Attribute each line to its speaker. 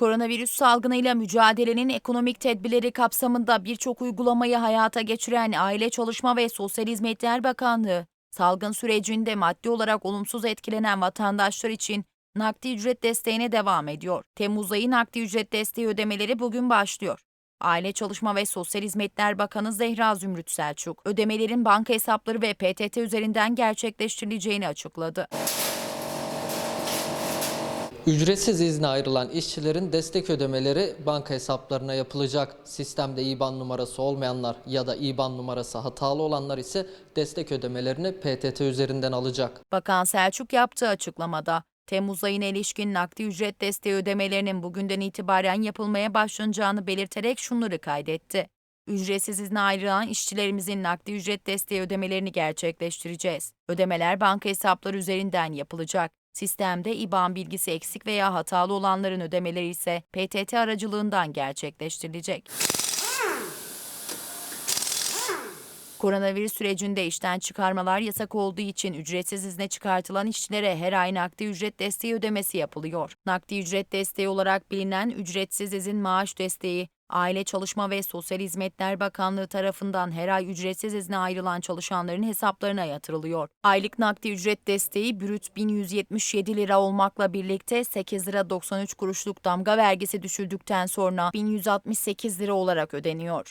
Speaker 1: Koronavirüs salgınıyla mücadelenin ekonomik tedbirleri kapsamında birçok uygulamayı hayata geçiren Aile Çalışma ve Sosyal Hizmetler Bakanlığı, salgın sürecinde maddi olarak olumsuz etkilenen vatandaşlar için nakdi ücret desteğine devam ediyor. Temmuz ayı nakdi ücret desteği ödemeleri bugün başlıyor. Aile Çalışma ve Sosyal Hizmetler Bakanı Zehra Zümrüt Selçuk, ödemelerin banka hesapları ve PTT üzerinden gerçekleştirileceğini açıkladı.
Speaker 2: Ücretsiz izne ayrılan işçilerin destek ödemeleri banka hesaplarına yapılacak. Sistemde IBAN numarası olmayanlar ya da IBAN numarası hatalı olanlar ise destek ödemelerini PTT üzerinden alacak.
Speaker 1: Bakan Selçuk yaptığı açıklamada, Temmuz ayına ilişkin nakdi ücret desteği ödemelerinin bugünden itibaren yapılmaya başlanacağını belirterek şunları kaydetti. Ücretsiz izne ayrılan işçilerimizin nakdi ücret desteği ödemelerini gerçekleştireceğiz. Ödemeler banka hesapları üzerinden yapılacak. Sistemde IBAN bilgisi eksik veya hatalı olanların ödemeleri ise PTT aracılığından gerçekleştirilecek. Koronavirüs sürecinde işten çıkarmalar yasak olduğu için ücretsiz izne çıkartılan işçilere her ay nakdi ücret desteği ödemesi yapılıyor. Nakdi ücret desteği olarak bilinen ücretsiz izin maaş desteği, Aile Çalışma ve Sosyal Hizmetler Bakanlığı tarafından her ay ücretsiz izne ayrılan çalışanların hesaplarına yatırılıyor. Aylık nakdi ücret desteği brüt 1177 lira olmakla birlikte 8 lira 93 kuruşluk damga vergisi düşüldükten sonra 1168 lira olarak ödeniyor.